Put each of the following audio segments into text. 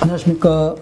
안녕하십니까.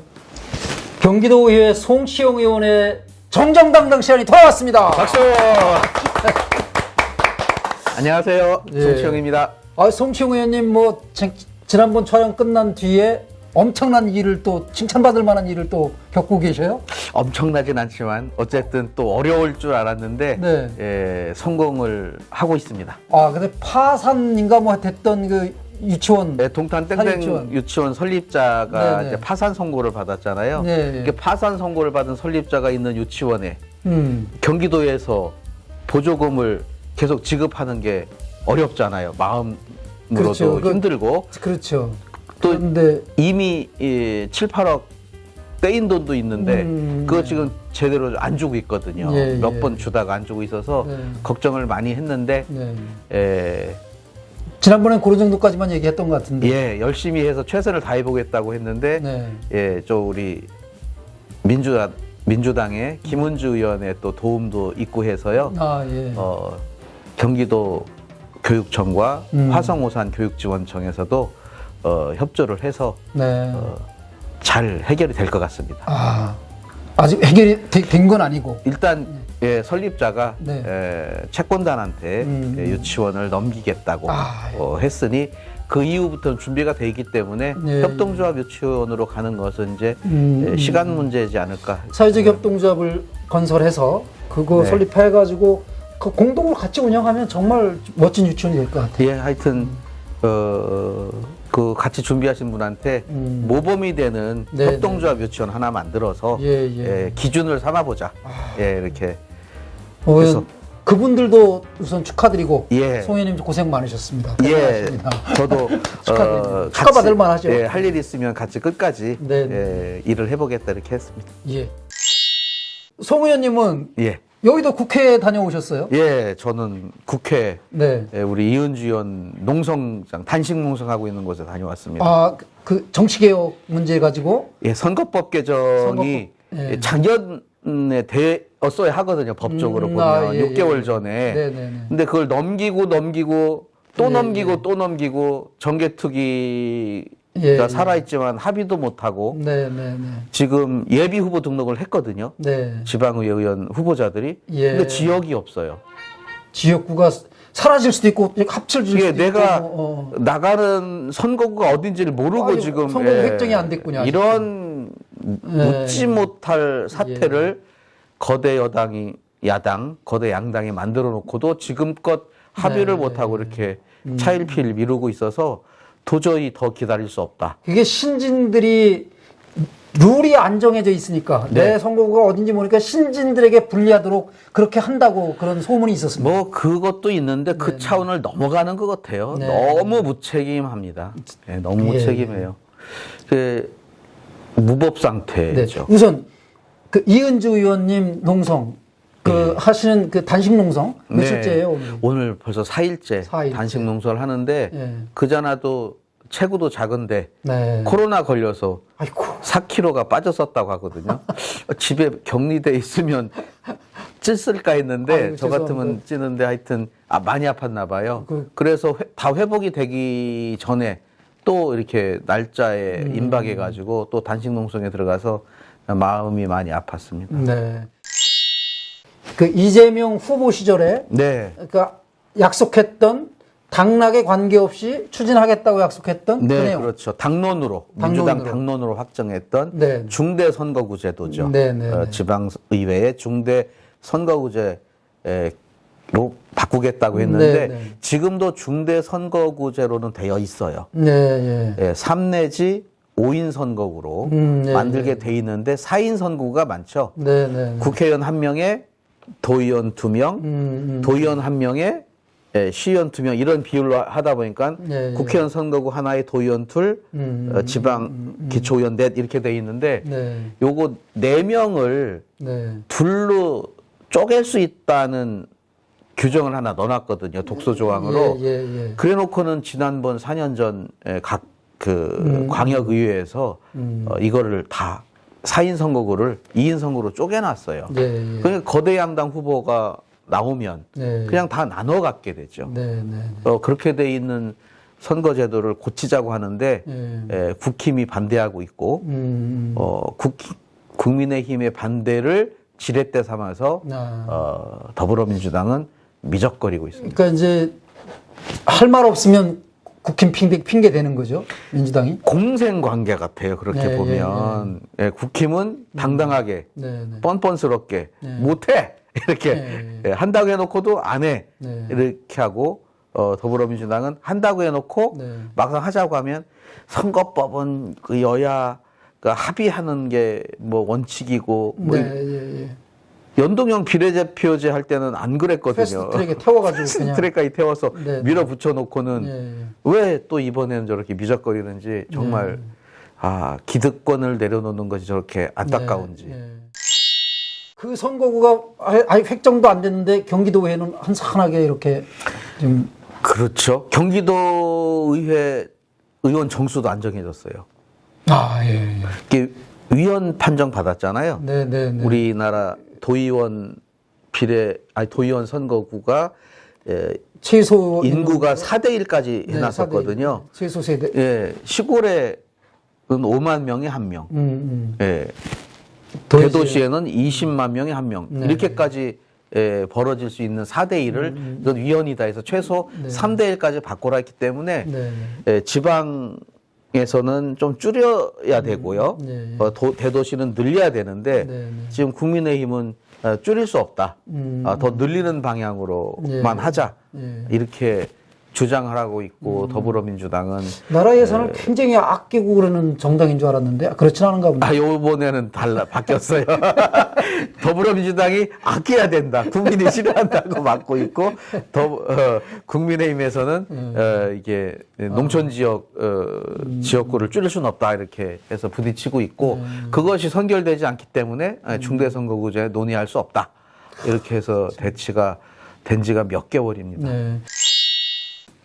경기도의회 송치영 의원의 정정당당 시간이 돌아왔습니다. 박수! 안녕하세요. 예. 송치영입니다. 아, 송치영 의원님 뭐 지- 지난번 촬영 끝난 뒤에 엄청난 일을 또 칭찬받을 만한 일을 또 겪고 계셔요? 엄청나진 않지만 어쨌든 또 어려울 줄 알았는데 네. 예, 성공을 하고 있습니다. 아, 근데 파산인가 뭐 됐던 그 유치원. 네, 동탄 땡땡 사립유치원. 유치원, 설립자가 네, 네. 이제 파산 선고를 받았잖아요. 네. 이게 파산 선고를 받은 설립자가 있는 유치원에 음. 경기도에서 보조금을 계속 지급하는 게 어렵잖아요. 마음으로도 그렇죠. 그- 힘들고 그렇죠. 또 그런데 이미 이 7, 8억 떼인 돈도 있는데 음, 그거 네. 지금 제대로 안 주고 있거든요. 예, 몇 예. 번 주다가 안 주고 있어서 네. 걱정을 많이 했는데 네. 에, 지난번엔 그런 정도까지만 얘기했던 것 같은데. 예, 열심히 해서 최선을 다해 보겠다고 했는데 네. 예, 저 우리 민주 민주당의 김은주 의원의 또 도움도 있고 해서요. 아, 예. 어, 경기도 교육청과 음. 화성오산 교육지원청에서도 어, 협조를 해서 네. 어, 잘 해결이 될 것 같습니다. 아, 아직 해결이 된 건 아니고. 일단 예, 설립자가 네. 에, 채권단한테 음. 예, 유치원을 넘기겠다고 아, 예. 어, 했으니 그 이후부터는 준비가 돼 있기 때문에 네. 협동조합 유치원으로 가는 것은 이제 음, 예, 시간 문제지 않을까. 사회적 협동조합을 건설해서 그거 네. 설립해가지고 그 공동으로 같이 운영하면 정말 멋진 유치원이 될 것 같아요. 예, 하여튼 어, 그 같이 준비하신 분한테 음. 모범이 되는 네, 협동조합 유치원 하나 만들어서 예, 예. 예, 기준을 삼아보자. 예, 이렇게 어, 그래서- 그분들도 우선 축하드리고 예. 송 의원님 고생 많으셨습니다. 예. 저도 축하드립니다. 축하받을 만하죠. 예, 할일 있으면 같이 끝까지 네, 예, 일을 해보겠다 이렇게 했습니다. 예. 송 의원님은 예, 여의도 국회에 다녀오셨어요? 예, 저는 국회 네. 예, 우리 이은주 의원 농성장 단식 농성하고 있는 곳에 다녀왔습니다. 아, 그 정치 개혁 문제 가지고 예, 선거법 개정이 선거법, 예. 작년에 되 었어야 하거든요. 법적으로 음, 보면 아, 예, 6개월 예. 전에. 네네네. 근데 그걸 넘기고 넘기고 또 예, 넘기고 예. 또 넘기고 정개특위가 예, 예. 살아있지만 합의도 못하고 네네네. 지금 예비 후보 등록을 했거든요. 네. 지방의회 의원 후보자들이. 예. 근데 지역이 없어요. 지역구가 사라질 수도 있고 합쳐질 이게 수도 내가 있고 어, 어. 나가는 선거구가 어딘지를 모르고 아니, 지금 선거구 예, 획정이 안 됐군요, 아직도. 이런 묻지 못할 사태를 예. 거대 여당이 야당, 거대 양당이 만들어 놓고도 지금껏 합의를 네. 못 하고 이렇게 차일피일 미루고 있어서 도저히 더 기다릴 수 없다. 그게 신진들이 룰이 안 정해져 있으니까 네. 내 선거구가 어딘지 모르니까 신진들에게 불리하도록 그렇게 한다고 그런 소문이 있었습니다. 뭐 그것도 있는데 그 차원을 넘어가는 것 같아요. 네. 너무 무책임합니다. 네, 너무 예. 무책임해요. 그 무법 네. 상태죠. 우선 그 이은주 의원님 농성 그 하시는 그 단식 농성 네. 며칠째예요 오늘? 오늘 벌써 4일째, 사일째. 단식 농사를 하는데 예. 그자나도 체구도 작은데 네. 코로나 걸려서 아이고 4kg가 빠졌었다고 하거든요. 집에 격리돼 있으면 찌쓸까 했는데 아이고, 저 같으면. 찌는데 하여튼 아, 많이 아팠나 봐요. 그- 그래서 회- 다 회복이 되기 전에 또 이렇게 날짜에 음. 임박해 가지고 또 단식 농성에 들어가서 마음이 많이 아팠습니다. 네. 그 이재명 후보 시절에 네. 그러니까 약속했던 당락에 관계없이 추진하겠다고 약속했던 그 네, 내용. 그렇죠. 당론으로 민주당 당론으로. 당론으로 확정했던 네. 중대 선거구 제도죠. 네, 네, 어, 네. 지방 의회의 중대 선거구제로 바꾸겠다고 했는데 네, 네. 지금도 중대 선거구제로는 되어 있어요. 네, 예. 예, 3 내지 5인 선거구로 음, 네, 만들게 돼 있는데 4인 선거구가 많죠. 네, 네. 국회의원 한 명에 도의원 두 명, 음, 음. 도의원 한 명에 예, 시의원 두 명 이런 비율로 하다 보니까 네, 국회의원 선거구 하나에 도의원 둘, 음, 어, 지방 기초의원 넷 이렇게 돼 있는데 네. 요거 네 명을 네. 둘로 쪼갤 수 있다는 규정을 하나 넣어놨거든요 독소 조항으로. 예, 예, 예. 그래놓고는 지난번 4년 전 각 그 음. 광역의회에서 음. 어, 이거를 다 4인 선거구를 2인 선거구로 쪼개놨어요. 예, 예. 그러니까 거대 양당 후보가 나오면 네. 그냥 다 나눠 갖게 되죠. 네, 네. 어, 그렇게 돼 있는 선거제도를 고치자고 하는데 예. 에, 국힘이 반대하고 있고 음. 어, 국, 국민의힘의 반대를 지렛대 삼아서 아. 어, 더불어민주당은 미적거리고 있습니다. 그러니까 이제 할 말 없으면 국힘 핑계, 핑계 대는 거죠. 민주당이. 공생 관계 같아요. 그렇게 네, 보면 예, 국힘은 당당하게 네, 네. 뻔뻔스럽게 네. 못해 이렇게 네. 예, 한다고 해놓고도 안 해 네. 이렇게 하고 어, 더불어민주당은 한다고 해놓고 네. 막상 하자고 하면 선거법은 그 여야 가 합의하는 게 뭐 원칙이고 뭐 네, 예, 예. 연동형 비례대표제 할 때는 안 그랬거든요. 패스트트랙에 태워가지고 그냥. 패스트트랙까지 태워서 네. 밀어붙여 놓고는 예, 예. 왜또 이번에는 저렇게 미적거리는지 정말 네. 아 기득권을 내려놓는 것이 저렇게 안타까운지. 네, 예. 그 선거구가 아예, 획정도 안 됐는데 경기도에는 한산하게 이렇게 지금 그렇죠. 경기도 의회 의원 정수도 안 정해졌어요. 아 예. 예. 이게 위원 판정 받았잖아요. 네, 네, 네. 우리나라 도의원 비례 아니 도의원 선거구가 예, 최소 인구가 4대 1까지 네, 해놨었거든요. 사대, 최소 세대. 예, 시골에는 5만 명에 한 명. 음, 음. 예, 더 이제- 대도시에는 20만 명에 한 명. 네. 이렇게까지 예, 벌어질 수 있는 4대 1을 음, 이건 위원이다 해서 최소 네. 3대 1까지 바꿔라 했기 때문에 네, 네. 예, 지방 에서는 좀 줄여야 되고요. 네. 어, 도- 대도시는 늘려야 되는데 네, 네. 지금 국민의힘은 어, 줄일 수 없다. 음. 아, 더 늘리는 방향으로만 네. 하자. 네. 이렇게 주장을 하고 있고 음. 더불어민주당은 나라 예산을 네. 굉장히 아끼고 그러는 정당인 줄 알았는데 그렇진 않은가 보네. 아, 요번에는 달라, 바뀌었어요. 더불어민주당이 아껴야 된다. 국민이 싫어한다고 막고 있고, 더, 어, 국민의힘에서는, 음. 어, 이게 농촌 지역, 어, 지역구를 줄일 수는 없다. 이렇게 해서 부딪히고 있고, 음. 그것이 선결되지 않기 때문에 아, 중대 선거구제 논의할 수 없다. 이렇게 해서 대치가 된 지가 몇 개월입니다. 네.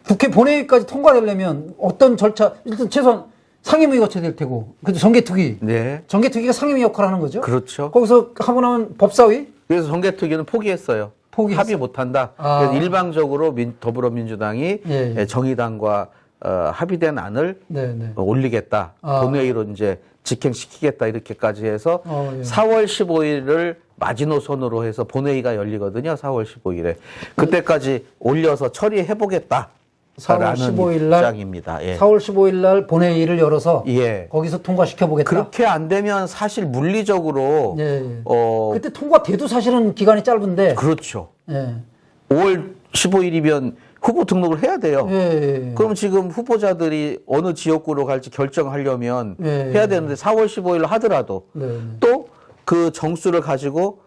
국회 본회의까지 통과되려면 어떤 절차, 일단 최소한 상임위 거쳐야 될 테고, 그죠 정개특위. 네. 정개특위가 상임위 역할을 하는 거죠? 그렇죠. 거기서 하고 나면 법사위? 그래서 정개특위는 포기했어요. 포기했어요. 합의 못한다. 아. 그래서 일방적으로 민- 더불어민주당이 예, 예. 정의당과 어, 합의된 안을 네, 네. 어, 올리겠다. 아. 본회의로 이제 직행시키겠다 이렇게까지 해서 어, 예. 4월 15일을 마지노선으로 해서 본회의가 열리거든요. 4월 15일에 그때까지 올려서 처리해 보겠다. 4월 15일 날 입장입니다. 예. 4월 15일 날 본회의를 열어서 예. 거기서 통과시켜 보겠다. 그렇게 안 되면 사실 물리적으로 예, 예. 어 그때 통과돼도 사실은 기간이 짧은데. 그렇죠. 예. 5월 15일이면 후보 등록을 해야 돼요. 예, 예. 그럼 지금 후보자들이 어느 지역구로 갈지 결정하려면 네. 해야 되는데 4월 15일 하더라도 네, 네. 또그 정수를 가지고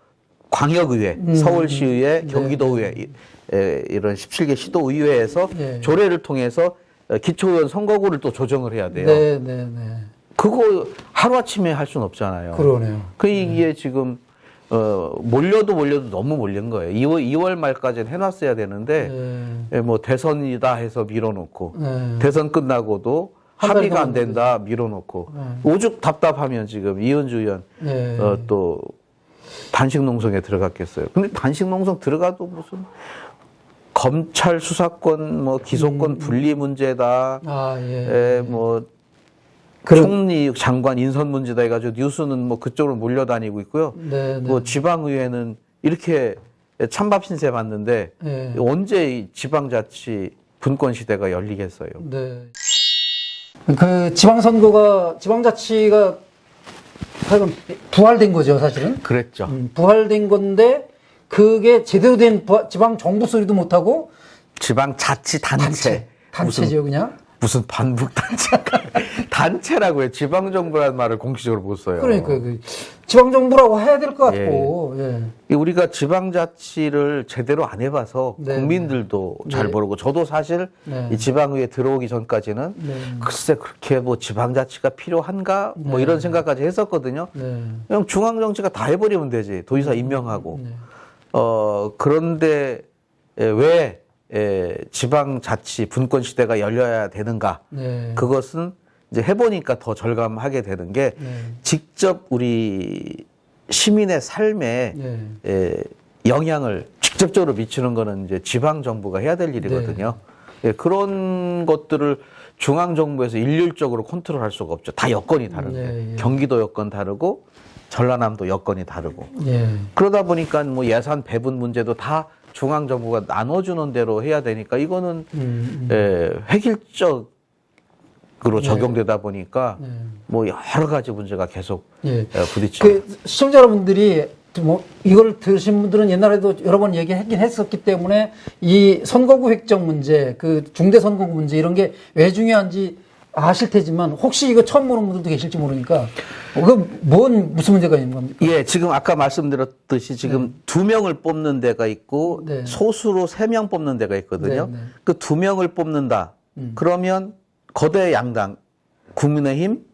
광역의회, 음. 서울시의회, 네. 경기도의회 이- 에, 이런 17개 시도의회에서 네. 조례를 통해서 어, 기초의원 선거구를 또 조정을 해야 돼요. 네, 네, 네. 그거 하루아침에 할 수는 없잖아요. 그러네요. 그 이게 지금 어, 몰려도 몰려도 너무 몰린 거예요. 2월, 2월 말까지는 해놨어야 되는데 네. 예, 뭐 대선이다 해서 밀어놓고 네. 대선 끝나고도 합의가 안. 된다 밀어놓고 네. 오죽 답답하면 지금 이은주 의원 네. 어, 또 단식 농성에 들어갔겠어요. 근데 단식 농성 들어가도 무슨 검찰 수사권 뭐 음. 기소권 분리 문제다. 아, 예. 에, 뭐 그럼- 총리 장관 인선 문제다 해가지고 뉴스는 뭐 그쪽으로 몰려다니고 있고요. 네, 네. 뭐 지방의회는 이렇게 찬밥 신세 봤는데 네. 언제 이 지방자치 분권 시대가 열리겠어요? 네. 그 지방선거가 지방자치가 하여간 부활된 거죠, 사실은. 그랬죠. 음, 부활된 건데 그게 제대로 된 지방 정부 소리도 못 하고 지방 자치 단체. 무슨, 단체죠, 그냥. 무슨 반북 단체가 단체라고 해. 지방 정부라는 말을 공식적으로 못 써요. 그러니까 그 지방 정부라고 해야 될 것 같고. 예. 이 우리가 지방자치를 제대로 안 해봐서 네. 국민들도 잘 네. 모르고 저도 사실 네. 이 지방의회 들어오기 전까지는 네. 글쎄 그렇게 뭐 지방자치가 필요한가 뭐 네. 이런 생각까지 했었거든요. 네. 그냥 중앙정치가 다 해버리면 되지 도지사 임명하고 네. 어 그런데 에, 왜 에, 지방자치 분권 시대가 열려야 되는가? 네. 그것은 이제 해보니까 더 절감하게 되는 게 네. 직접 우리 시민의 삶에 네. 에, 영향을 직접적으로 미치는 거는 이제 지방 정부가 해야 될 일이거든요. 예, 그런 것들을 중앙 정부에서 일률적으로 컨트롤할 수가 없죠. 다 여건이 다른데 예, 예. 경기도 여건 다르고 전라남도 여건이 다르고 예. 그러다 보니까 뭐 예산 배분 문제도 다 중앙 정부가 나눠주는 대로 해야 되니까 이거는 음, 예, 획일적 으로 적용되다 보니까 네. 뭐 여러 가지 문제가 계속 예. 예, 부딪혀. 그 시청자 여러분들이 뭐 이걸 들으신 분들은 옛날에도 여러 번 얘기하긴 했었기 때문에 이 선거구 획정 문제, 그 중대 선거구 문제 이런 게 왜 중요한지 아실 테지만 혹시 이거 처음 보는 분들도 계실지 모르니까 그뭔 무슨 문제가 있는 겁니까? 예, 지금 아까 말씀드렸듯이 지금 두 명을 뽑는 데가 있고 네. 소수로 세 명 뽑는 데가 있거든요. 네, 네. 그두 명을 뽑는다. 그러면 거대 양당 국민의힘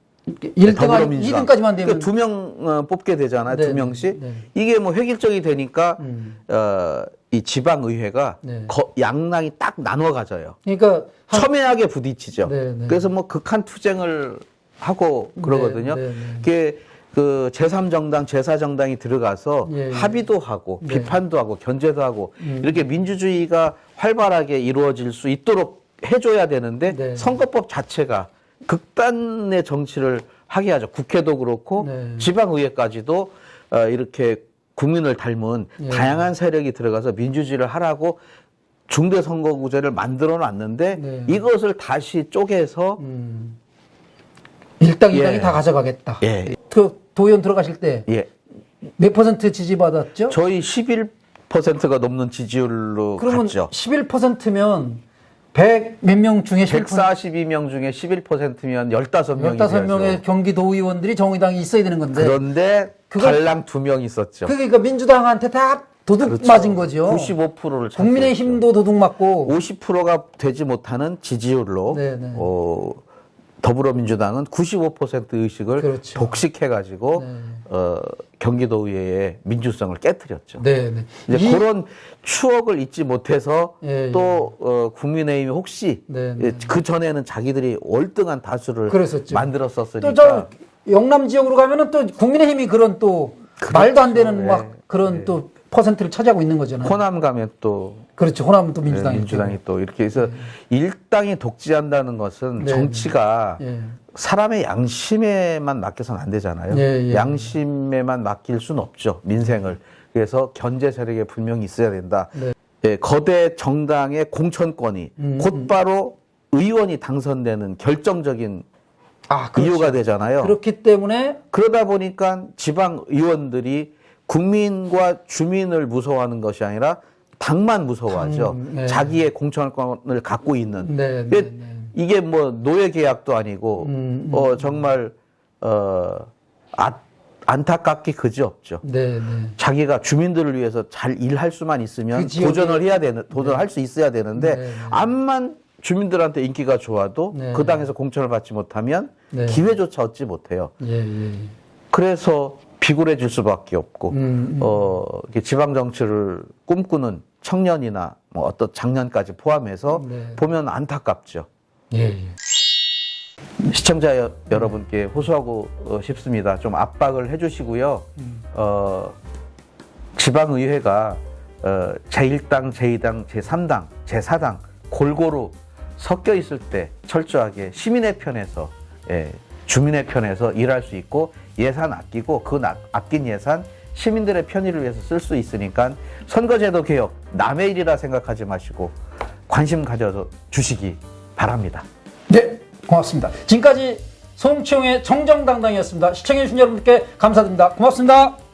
네, 1등, 더불어민주당 2등까지만 되면 두명 어, 뽑게 되잖아요. 네, 두 명씩. 네. 이게 뭐 획일적이 되니까 음. 어, 이 지방 의회가 네. 거- 양당이 딱 나눠 가져요. 그러니까 한- 첨예하게 부딪히죠. 네, 네. 그래서 뭐 극한 투쟁을 하고 그러거든요. 네, 네, 네. 그게 그 제3정당, 제4정당이 들어가서 예, 예. 합의도 하고 네. 음. 비판도 하고 견제도 하고 이렇게 민주주의가 활발하게 이루어질 수 있도록 해줘야 되는데 네. 선거법 자체가 극단의 정치를 하게 하죠. 국회도 그렇고 네. 지방의회까지도 어, 이렇게 국민을 닮은 예. 다양한 세력이 들어가서 민주주의를 하라고 중대 선거구제를 만들어 놨는데 네. 이것을 다시 쪼개서 음, 1당, 2당이 예. 다 가져가겠다. 예, 그 도의원 들어가실 때몇 예. 퍼센트 지지받았죠? 저희 11%가 넘는 지지율로 그러면 갔죠. 11%면 100 몇 명 중에 11% 142명 중에 11%면 15명이 15명의 경기도 의원들이 정의당이 있어야 되는 건데 그런데 그걸- 달랑 두 명 있었죠. 그러니까 민주당한테 다 도둑 그렇죠. 맞은 거죠. 95%를 국민의힘도 도둑 맞고 50%가 되지 못하는 지지율로 네, 네. 어, 더불어민주당은 95% 의식을 그렇죠. 독식해가지고 네. 어, 경기도 의회의 민주성을 깨뜨렸죠. 네, 네. 이제 이- 그런 추억을 잊지 못해서 예, 또 어, 국민의힘이 혹시 네, 예, 네. 그 전에는 자기들이 월등한 다수를 그랬었죠. 만들었었으니까 또 저 영남 지역으로 가면은 또 국민의힘이 그런 또 말도 안 되는 네. 막 그런 또 퍼센트를 차지하고 있는 거잖아요. 호남 가면 또 그렇죠. 호남은 또 네, 민주당이 민주당이 또 이렇게 해서 일당이 독지한다는 것은 네, 정치가 예. 사람의 양심에만 맡겨서는 안 되잖아요. 예, 예. 양심에만 맡길 수는 없죠. 민생을. 그래서 견제 세력에 분명히 있어야 된다. 네. 예, 거대 정당의 공천권이 음, 곧바로 의원이 당선되는 결정적인 아, 그렇죠. 이유가 되잖아요. 그렇기 때문에 그러다 보니까 지방 의원들이 국민과 주민을 무서워하는 것이 아니라 당만 무서워하죠. 당, 네. 자기의 공천권을 갖고 있는. 네, 네, 이게, 네. 이게 뭐 노예 계약도 아니고 음, 음. 어 정말 어 아, 안타깝기 그지 없죠. 네, 네. 자기가 주민들을 위해서 잘 일할 수만 있으면 그 지역에- 도전을 해야 되는 도전할 수 있어야 되는데 네, 네. 암만 주민들한테 인기가 좋아도 네. 그 당에서 공천을 받지 못하면 네. 기회조차 얻지 못해요. 예, 예. 그래서 비굴해질 수밖에 없고 음, 음. 어 지방 정치를 꿈꾸는 청년이나 뭐 어떤 장년까지 포함해서 네. 보면 안타깝죠. 예, 예. 시청자 여, 여러분께 호소하고 어, 싶습니다. 좀 압박을 해주시고요. 어, 지방의회가 어, 제1당, 제2당, 제3당, 제4당 골고루 섞여 있을 때 철저하게 시민의 편에서 예, 주민의 편에서 일할 수 있고 예산 아끼고 그 나- 아낀 예산 시민들의 편의를 위해서 쓸 수 있으니까 선거제도 개혁 남의 일이라 생각하지 마시고 관심 가져 주시기 바랍니다. 네, 고맙습니다. 지금까지 송치용의 정정당당이었습니다. 시청해주신 여러분께 감사드립니다. 고맙습니다.